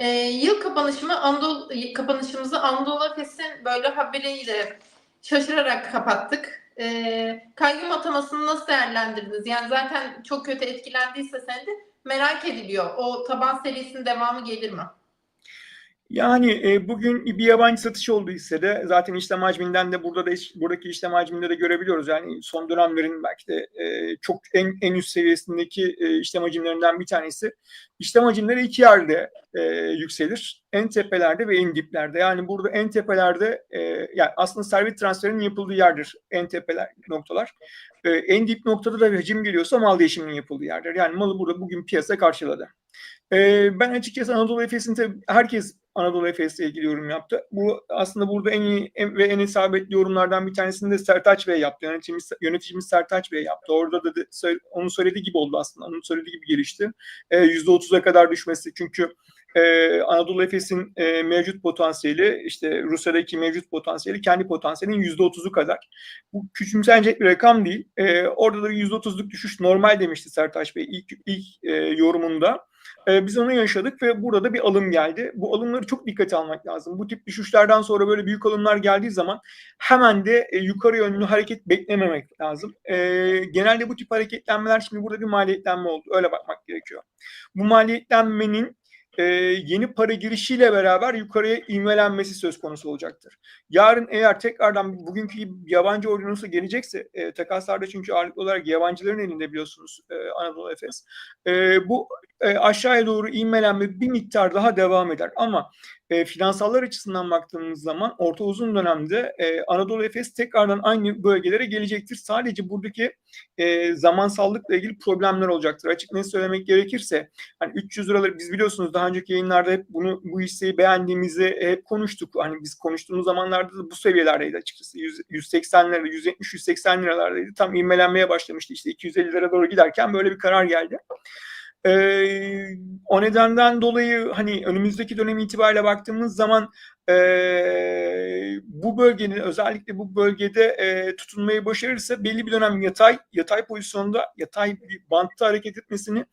Ee, yıl kapanışımı Anadolu, kapanışımızı Anadolu Efes'in böyle haberiyle şaşırarak kapattık. Ee, kayyum atamasını nasıl değerlendirdiniz? Yani zaten çok kötü etkilendiyse sen de merak ediliyor. O taban serisinin devamı gelir mi? Yani e, bugün bir yabancı satış oldu hissede. Zaten işlem hacminden de burada da buradaki işlem hacminde de görebiliyoruz. Yani son dönemlerin belki de e, çok en en üst seviyesindeki e, işlem hacimlerinden bir tanesi. İşlem hacimleri iki yerde e, yükselir. En tepelerde ve en diplerde. Yani burada en tepelerde e, yani aslında servet transferinin yapıldığı yerdir en tepeler noktalar. E, en dip noktada da bir hacim geliyorsa mal değişiminin yapıldığı yerdir. Yani malı burada bugün piyasa karşıladı. E, ben açıkçası Anadolu Efes'in herkes Anadolu Efes'le ilgili yorum yaptı. Bu aslında burada en iyi en, ve en isabetli yorumlardan bir tanesini de Sertaç Bey yaptı. Yöneticimiz, yöneticimiz Sertaç Bey yaptı. Orada da, da onun söylediği gibi oldu aslında. Onun söylediği gibi gelişti. E, %30'a kadar düşmesi çünkü ee, Anadolu Efes'in e, mevcut potansiyeli işte Rusya'daki mevcut potansiyeli kendi potansiyelinin yüzde otuzu kadar. Bu küçümsenecek bir rakam değil. Ee, orada da yüzde otuzluk düşüş normal demişti Sertaç Bey ilk, ilk e, yorumunda. Ee, biz onu yaşadık ve burada da bir alım geldi. Bu alımları çok dikkate almak lazım. Bu tip düşüşlerden sonra böyle büyük alımlar geldiği zaman hemen de e, yukarı yönlü hareket beklememek lazım. E, genelde bu tip hareketlenmeler şimdi burada bir maliyetlenme oldu. Öyle bakmak gerekiyor. Bu maliyetlenmenin e, yeni para girişiyle beraber yukarıya ivmelenmesi söz konusu olacaktır. Yarın eğer tekrardan bugünkü yabancı ordinosu gelecekse e, takaslarda çünkü ağırlıklı olarak yabancıların elinde biliyorsunuz e, Anadolu Efes. E, bu e, aşağıya doğru ivmelenme bir miktar daha devam eder ama e, finansallar açısından baktığımız zaman orta uzun dönemde e, Anadolu Efes tekrardan aynı bölgelere gelecektir. Sadece buradaki e, zamansallıkla ilgili problemler olacaktır. Açık net söylemek gerekirse hani 300 liraları biz biliyorsunuz daha önceki yayınlarda hep bunu bu hisseyi beğendiğimizi hep konuştuk. Hani biz konuştuğumuz zamanlarda da bu seviyelerdeydi açıkçası. 100, 180 lira, 170-180 liralardaydı. Tam inmelenmeye başlamıştı. İşte 250 lira doğru giderken böyle bir karar geldi. Ee, o nedenden dolayı hani önümüzdeki dönem itibariyle baktığımız zaman e, bu bölgenin özellikle bu bölgede e, tutunmayı başarırsa belli bir dönem yatay yatay pozisyonda yatay bir bantta hareket etmesini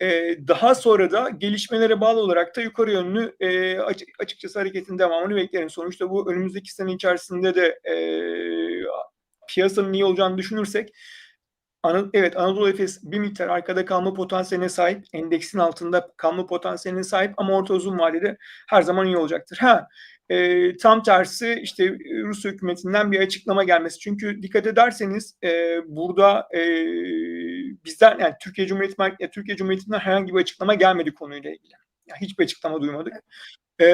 e, daha sonra da gelişmelere bağlı olarak da yukarı yönlü e, açıkçası hareketin devamını beklerim. Sonuçta bu önümüzdeki sene içerisinde de e, piyasanın iyi olacağını düşünürsek Anad evet Anadolu Efes bir miktar arkada kalma potansiyeline sahip, endeksin altında kalma potansiyeline sahip ama orta uzun vadede her zaman iyi olacaktır. Ha e, tam tersi işte Rus hükümetinden bir açıklama gelmesi. Çünkü dikkat ederseniz e, burada e, bizden yani Türkiye Cumhuriyeti Türkiye Cumhuriyeti'nden herhangi bir açıklama gelmedi konuyla ilgili. Yani hiçbir açıklama duymadık. E,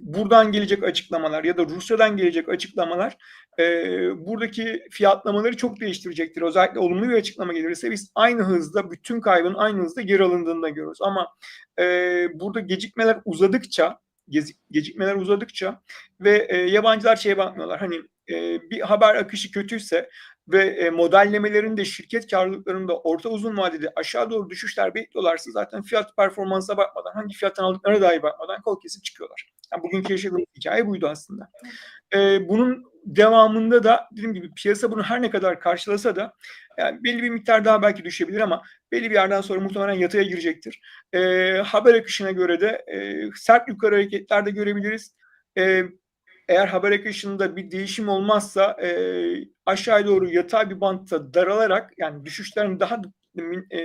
buradan gelecek açıklamalar ya da Rusya'dan gelecek açıklamalar e, buradaki fiyatlamaları çok değiştirecektir. Özellikle olumlu bir açıklama gelirse biz aynı hızda bütün kaybın aynı hızda geri alındığını da görüyoruz. Ama e, burada gecikmeler uzadıkça gecikmeler uzadıkça ve e, yabancılar şeye bakmıyorlar. Hani e, bir haber akışı kötüyse ve e, modellemelerin de şirket karlılıklarında orta uzun vadede aşağı doğru düşüşler bekliyorlarsa zaten fiyat performansa bakmadan hangi fiyattan aldıklarına dahi bakmadan kol kesip çıkıyorlar. Yani bugünkü yaşadığımız hikaye buydu aslında. E, bunun devamında da dediğim gibi piyasa bunu her ne kadar karşılasa da yani belli bir miktar daha belki düşebilir ama belli bir yerden sonra muhtemelen yataya girecektir. E, haber akışına göre de e, sert yukarı hareketler de görebiliriz. E, eğer haber akışında bir değişim olmazsa e, aşağı doğru yatay bir bantta daralarak yani düşüşlerin daha e,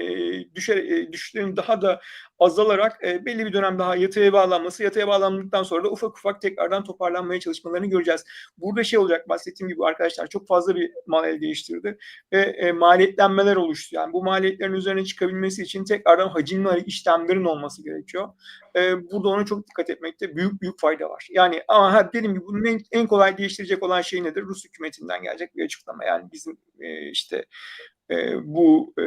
düşer, e, düşüşlerin daha da azalarak e, belli bir dönem daha yataya bağlanması, yataya bağlandıktan sonra da ufak ufak tekrardan toparlanmaya çalışmalarını göreceğiz. Burada şey olacak bahsettiğim gibi arkadaşlar çok fazla bir mal el değiştirdi ve e, maliyetlenmeler oluştu. Yani bu maliyetlerin üzerine çıkabilmesi için tekrardan hacimli işlemlerin olması gerekiyor. Burada ona çok dikkat etmekte büyük büyük fayda var. Yani ama ha, dediğim gibi bunun en, en kolay değiştirecek olan şey nedir? Rus hükümetinden gelecek bir açıklama. Yani bizim işte e, bu e,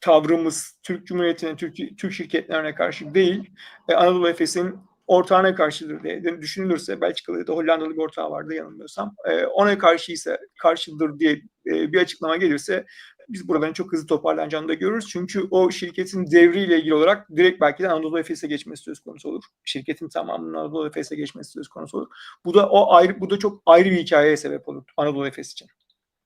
tavrımız Türk Cumhuriyeti'ne, Türk, Türk şirketlerine karşı değil, e, Anadolu Efes'in ortağına karşıdır diye düşünülürse Belçikalı ya da Hollandalı bir ortağı vardı yanılmıyorsam e, ona karşı ise karşıdır diye e, bir açıklama gelirse biz buraların çok hızlı toparlanacağını da görürüz. Çünkü o şirketin devriyle ilgili olarak direkt belki de Anadolu Efes'e geçmesi söz konusu olur. Şirketin tamamının Anadolu Efes'e geçmesi söz konusu olur. Bu da o ayrı bu da çok ayrı bir hikayeye sebep olur Anadolu Efes için.